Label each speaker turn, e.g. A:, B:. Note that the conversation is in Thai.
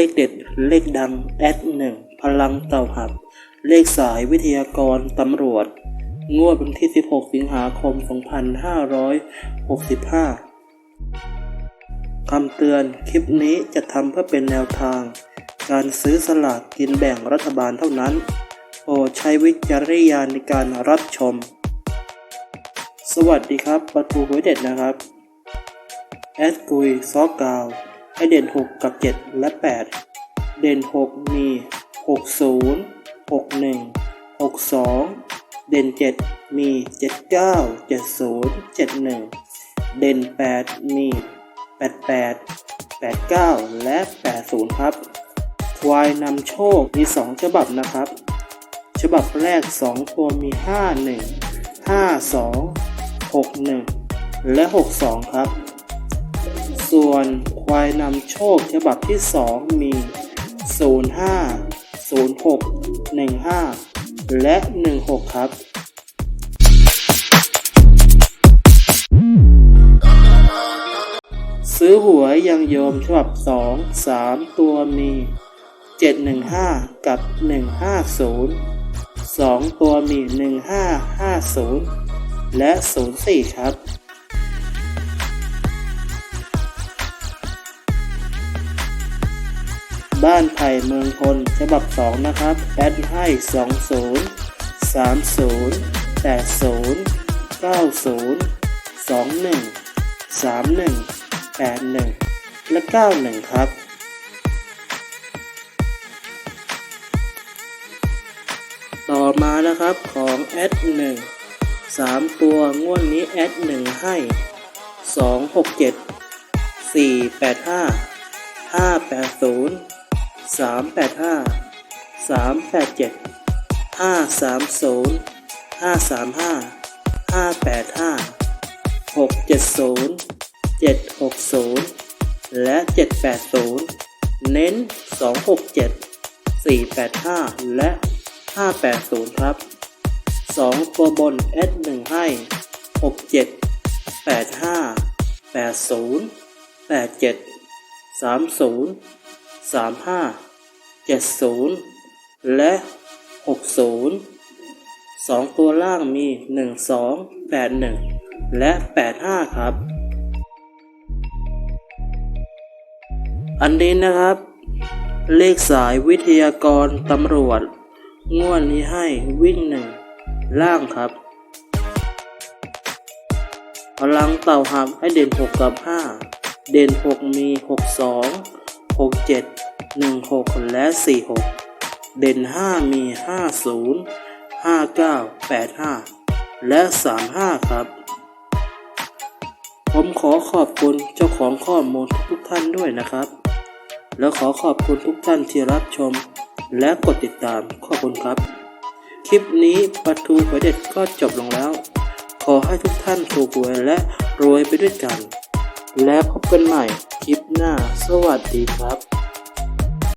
A: เลขเด็ด เลขดังแอดหนึ่งพลังเต่าหับ เลขสายวิทยากรตำรวจ งวดวันที่ 16 สิงหาคม 2565 คำเตือนคลิปนี้จะทำเพื่อเป็นแนวทาง การซื้อสลากกินแบ่งรัฐบาลเท่านั้นโปรดใช้วิจารณญาณในการรับชม สวัสดีครับประตูหวยเด็ดนะครับ แอดกุยซอกกาว ให้เด่น 6 กับ 7 และ 8 เด่น 6 มี 60 61 62 เด่น 7 มี 79 70 71 เด่น 8 มี 88 89 และ 80 ครับ ควายนำโชคมี 2 ฉบับนะครับ ฉบับแรก 2 ตัวมี 51 52 61 และ 62 ครับ ส่วน ควายนำโชคฉบับที่ 2 มี 05 06 15 และ 16 ครับซื้อหวยยังโยมฉบับ 2 3 ตัวมี 715 กับ 150 2 ตัวมี 1550 และ 04 ครับ บ้านไผ่เมืองพลฉบับ 2 นะครับ แอดให้ 20 30 80 90 21 31 81 และ 91 ครับต่อมานะครับของแอด1 3ตัวงวดนี้แอด1ให้2 6 7 4 8 5ห้าแปดศูนย์ สามแปดห้าสามแปดเจ็ดห้าสามศูนย์ห้าสามห้าห้าแปดห้าหกเจ็ดศูนย์เจ็ดหกศูนย์และเจ็ดแปดศูนย์เน้นสองหกเจ็ดสี่แปดห้าและห้าแปดศูนย์ครับสองตัวบนเอสหนึ่งให้หกเจ็ดแปดห้าแปดศูนย์แปดเจ็ดสามศูนย์สามห้า เจ็ดศูนย์และหกศูนย์สองตัวล่างมีหนึ่งสองแปดหนึ่งและแปดห้าครับ อันนี้นะครับ เลขสายวิทยากรตำรวจ งวดนี้ให้วิ่งหนึ่งล่างครับ พลังเต่าหับให้เด่น 6 กับ 5 เด่น 6 มี 62 67 16 และ 46 เด่น 5 มี 50 59 85 และ 35 ครับ ผมขอขอบคุณเจ้าของข้อมูลทุกท่านด้วยนะครับ แล้วขอขอบคุณทุกท่านที่รับชม และกดติดตามขอบคุณครับ คลิปนี้ประตูหัวเด็ดก็จบลงแล้ว ขอให้ทุกท่านถูกหวยและรวยไปด้วยกัน และพบกันใหม่คลิปหน้า สวัสดีครับ